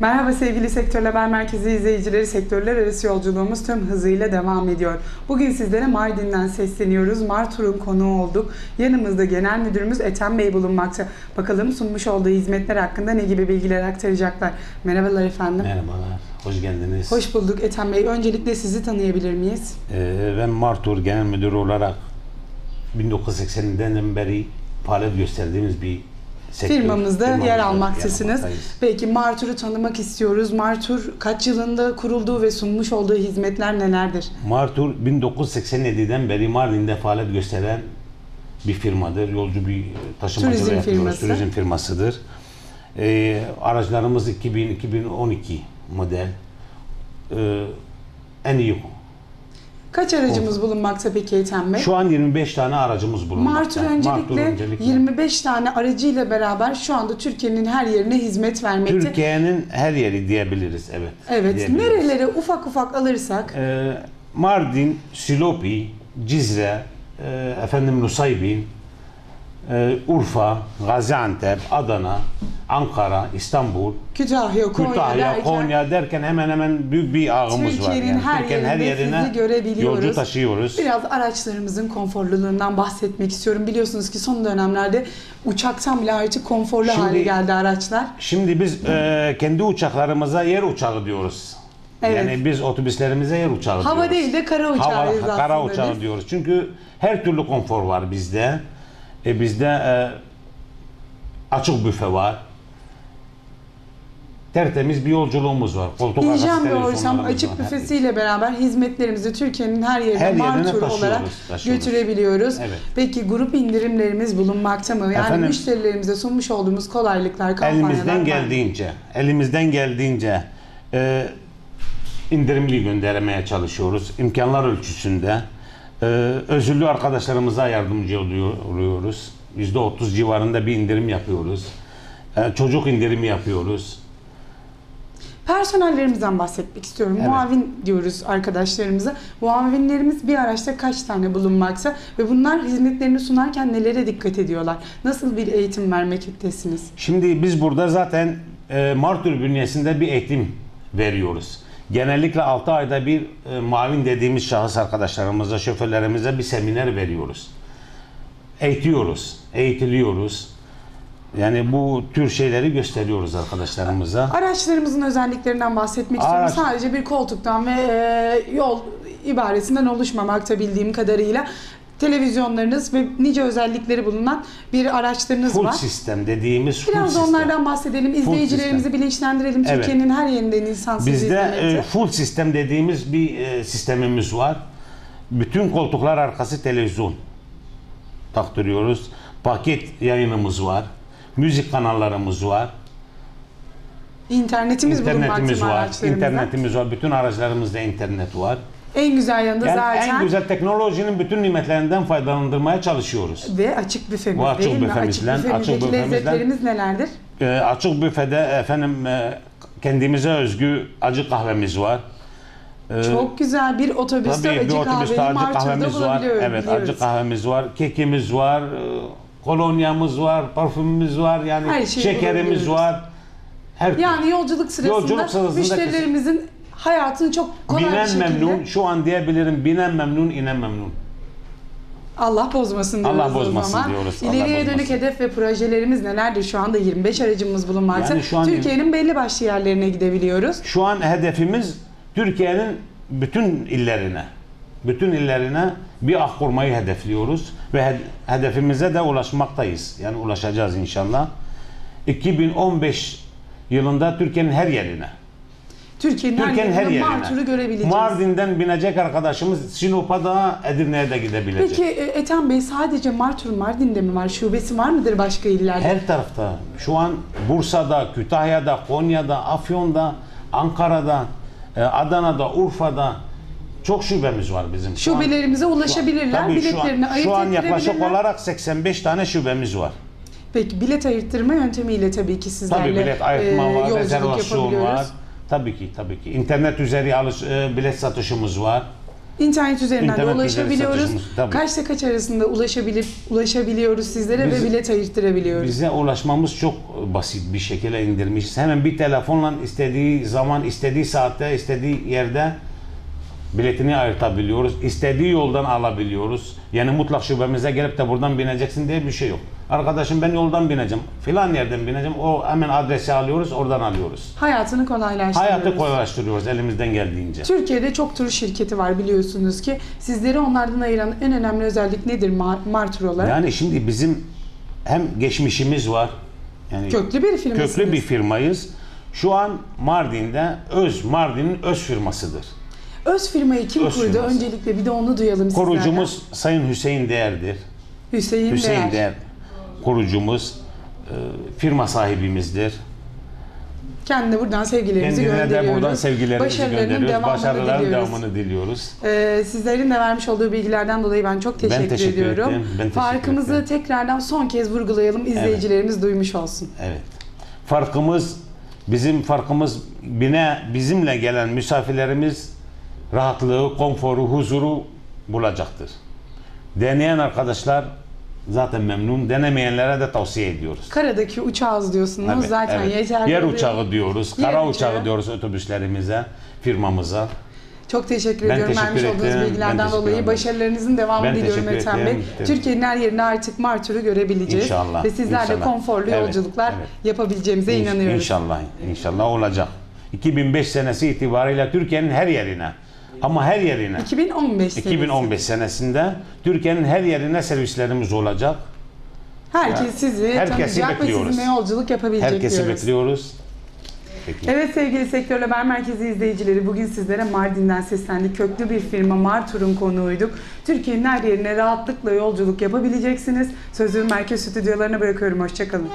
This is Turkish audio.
Merhaba sevgili Sektör Haber Merkezi izleyicileri. Sektörler arası yolculuğumuz tüm hızıyla devam ediyor. Bugün sizlere Mardin'den sesleniyoruz. Martur'un konuğu olduk. Yanımızda Genel Müdürümüz Ethem Bey bulunmakta. Bakalım sunmuş olduğu hizmetler hakkında ne gibi bilgiler aktaracaklar. Merhabalar efendim. Merhabalar, hoş geldiniz. Hoş bulduk Ethem Bey. Öncelikle sizi tanıyabilir miyiz? Ee, ben Martur Genel Müdürü olarak 1980'den beri faaliyet gösterdiğimiz bir sektör. Firmamızda yer almaktasınız. almaktayız. Peki Martur'u tanımak istiyoruz. Martur kaç yılında kuruldu ve sunmuş olduğu hizmetler nelerdir? Martur 1987'den beri Mardin'de faaliyet gösteren bir firmadır. Yolcu bir taşımacılığı Turizm firması. Turizm firmasıdır. Ee, araçlarımız 2000-2012 model. Ee, en iyi. Kaç aracımız bulunmakta peki Ethem Bey? Şu an 25 tane aracımız bulunmakta. Martur öncelikle, öncelikle 25 tane aracıyla beraber şu anda Türkiye'nin her yerine hizmet vermekte. Türkiye'nin her yeri diyebiliriz evet. Evet, diyebiliriz. nerelere ufak ufak alırsak Ee, Mardin, Silopi, Cizre, e, efendim Nusaybin, e, Urfa, Gaziantep, Adana, Ankara, İstanbul, Kütahya, Konya Kütahya, derken Konya derken hemen hemen büyük bir ağımız var. Yani. her Türkiye'nin yerinde sizi görebiliyoruz. yolcu taşıyoruz. Biraz araçlarımızın konforluluğundan bahsetmek istiyorum. Biliyorsunuz ki son dönemlerde uçaktan bile artık konforlu Şimdi- hale geldi araçlar. Şimdi biz e, kendi uçaklarımıza yer uçağı diyoruz. Evet. Yani biz otobüslerimize yer uçağı Hava diyoruz. değil de kara uçağıyız Hava, kara uçağı biz. diyoruz. Çünkü her türlü konfor var bizde. E, bizde e, açık büfe var. Tertemiz bir yolculuğumuz var. Koltuk ortam, televizyonlarımız açık var. büfesiyle beraber hizmetlerimizi Türkiye'nin her yerine Her Martur taşıyoruz, olarak taşıyoruz. götürebiliyoruz. Evet. Peki grup indirimlerimiz bulunmakta mı? Yani Efendim? müşterilerimize sunmuş olduğumuz kolaylıklar, kampanyalar Elimizden geldiğince, elimizden geldiğince e, indirimli göndermeye çalışıyoruz. İmkanlar ölçüsünde. E, özürlü arkadaşlarımıza yardımcı oluyor- oluyoruz. %30 civarında bir indirim yapıyoruz. E, çocuk indirimi yapıyoruz. Personellerimizden bahsetmek istiyorum. Evet. Muavin diyoruz arkadaşlarımıza. Muavinlerimiz bir araçta kaç tane bulunmakta ve bunlar hizmetlerini sunarken nelere dikkat ediyorlar? Nasıl bir eğitim vermektesiniz? Şimdi biz burada zaten e, Martur bünyesinde bir eğitim veriyoruz. Genellikle 6 ayda bir e, mavin dediğimiz şahıs arkadaşlarımıza, şoförlerimize bir seminer veriyoruz. Eğitiyoruz, eğitiliyoruz. Yani bu tür şeyleri gösteriyoruz arkadaşlarımıza. Araçlarımızın özelliklerinden bahsetmek istiyorum. Araç- Sadece bir koltuktan ve e, yol ibaresinden oluşmamakta bildiğim kadarıyla. Televizyonlarınız ve nice özellikleri bulunan bir araçlarınız Full var. sistem dediğimiz full Biraz sistem. onlardan bahsedelim. İzleyicilerimizi bilinçlendirelim. Evet. Türkiye'nin her yerinden insan sizi Bizde izlemekte. e, full sistem dediğimiz bir e, sistemimiz var. Bütün koltuklar arkası televizyon taktırıyoruz. Paket yayınımız var. Müzik kanallarımız var. İnternetimiz, internetimiz var. İnternetimiz var. Bütün araçlarımızda internet var. En güzel yanı Yani zaten en güzel teknolojinin bütün nimetlerinden faydalandırmaya çalışıyoruz. ve açık büfemiz Bu açık değil mi? Açık büfemizdeki açık büfemizden- lezzetlerimiz nelerdir? E, açık büfede efendim e, kendimize özgü acı kahvemiz var. E, Çok güzel bir otobüste Tabii acı bir otobüste kahveyi acı kahvemiz var. Evet biliyoruz. acı kahvemiz var. Kekimiz var. e, Kolonyamız var. Parfümümüz var. Yani şekerimiz var. Her Yani yolculuk sırasında, Yolculuk sırasında müşterilerimizin hayatını çok kolay bir binen şekilde memnun. Şu an diyebilirim binen memnun, inen memnun. Allah bozmasın diyoruz Allah bozmasın o zaman. diyoruz, Allah İleriye bozmasın. dönük hedef ve projelerimiz nelerdir? Şu anda 25 aracımız bulunmakta. Yani şu an- Türkiye'nin belli başlı yerlerine gidebiliyoruz. Şu an hedefimiz Türkiye'nin bütün illerine, bütün illerine bir ah kurmayı hedefliyoruz ve hed- hedefimize de ulaşmaktayız. Yani ulaşacağız inşallah. 2015 yılında Türkiye'nin her yerine. Türkiye'nin, Türkiye'nin her her yerine. Martur'u görebileceğiz. Mardin'den binecek arkadaşımız Sinop'a da Edirne'ye de gidebilecek. Peki e, Ethem Bey sadece Martur Mardin'de mi var? Şubesi var mıdır başka illerde? Her tarafta. Şu an Bursa'da, Kütahya'da, Konya'da, Afyon'da, Ankara'da, e, Adana'da, Urfa'da çok şubemiz var bizim. Şu an- Şubelerimize ulaşabilirler. Tabii şu biletlerini an, ayırt şu an yaklaşık olarak 85 tane şubemiz var. Peki bilet ayırttırma yöntemiyle tabii ki sizlerle Tabii bilet ayırtma e, var, rezervasyon var. Tabii ki, tabii ki. İnternet üzeri alış, e, bilet satışımız var. İnternet üzerinden İnternet de üzeri ulaşabiliyoruz. satışımız, tabii. Kaçta kaç arasında ulaşabilip ulaşabiliyoruz sizlere Biz- ve bilet ayırttırabiliyoruz. Bize ulaşmamız çok basit bir şekilde indirmişiz. Hemen bir telefonla istediği zaman, istediği saatte, istediği yerde biletini ayırtabiliyoruz. İstediği yoldan alabiliyoruz. Yani mutlak şubemize gelip de buradan bineceksin diye bir şey yok. Arkadaşım ben yoldan bineceğim. Filan yerden bineceğim. O hemen adresi alıyoruz, oradan alıyoruz. Hayatını kolaylaştırıyoruz. Hayatı kolaylaştırıyoruz elimizden geldiğince. Türkiye'de çok tur şirketi var biliyorsunuz ki. Sizleri onlardan ayıran en önemli özellik nedir Mar- Martur olarak? Yani şimdi bizim hem geçmişimiz var. Yani Köklü bir firmasınız. köklü bir firmayız. Şu an Mardin'de Öz Mardin'in öz firmasıdır. Öz firmayı kim Öz kurdu? firması. Öncelikle bir de onu duyalım sizlerden. Kurucumuz Sayın Hüseyin Değer'dir. Hüseyin, Hüseyin Değer. Değer kurucumuz, e, firma sahibimizdir. Kendine buradan sevgilerimizi Kendine de gönderiyoruz. buradan sevgilerimizi Başarılarının gönderiyoruz. devamını Başarıların diliyoruz. devamını diliyoruz. Ee, sizlerin de vermiş olduğu bilgilerden dolayı ben çok teşekkür, teşekkür ediyorum. ederim, ben teşekkür Farkımızı ederim. tekrardan son kez vurgulayalım. İzleyicilerimiz duymuş olsun. Evet. Farkımız bizim farkımız bine bizimle gelen misafirlerimiz rahatlığı, konforu, huzuru bulacaktır. Deneyen arkadaşlar zaten memnun. Denemeyenlere de tavsiye ediyoruz. Karadaki uçağız diyorsunuz. Evet, Zaten evet. yeterli. Yer uçağı diyoruz, Yer kara uçağı. uçağı diyoruz otobüslerimize, firmamıza. Çok teşekkür Ben ediyorum teşekkür vermiş olduğunuz bilgilerden dolayı. ederim. Başarılarınızın devamını Ben diliyorum Ethem Bey. Türkiye'nin her yerinde artık Martur'u görebileceğiz. İnşallah, Ve sizlerle inşallah. konforlu Evet, yolculuklar evet. yapabileceğimize İnş- inanıyoruz. İnşallah, inşallah olacak. 2005 senesi itibariyle Türkiye'nin her yerine ama her yerine 2015 senesi. 2015 senesinde Türkiye'nin her yerine servislerimiz olacak. Herkes sizi Herkesi tanıyacak ve bekliyoruz. sizinle yolculuk yapabilecek Herkesi diyoruz. bekliyoruz. Peki. Evet sevgili Sektör Haber Merkezi izleyicileri bugün sizlere Mardin'den seslendik. Köklü bir firma Martur'un konuğuyduk. Türkiye'nin her yerine rahatlıkla yolculuk yapabileceksiniz. Sözü merkez stüdyolarına bırakıyorum. Hoşçakalın.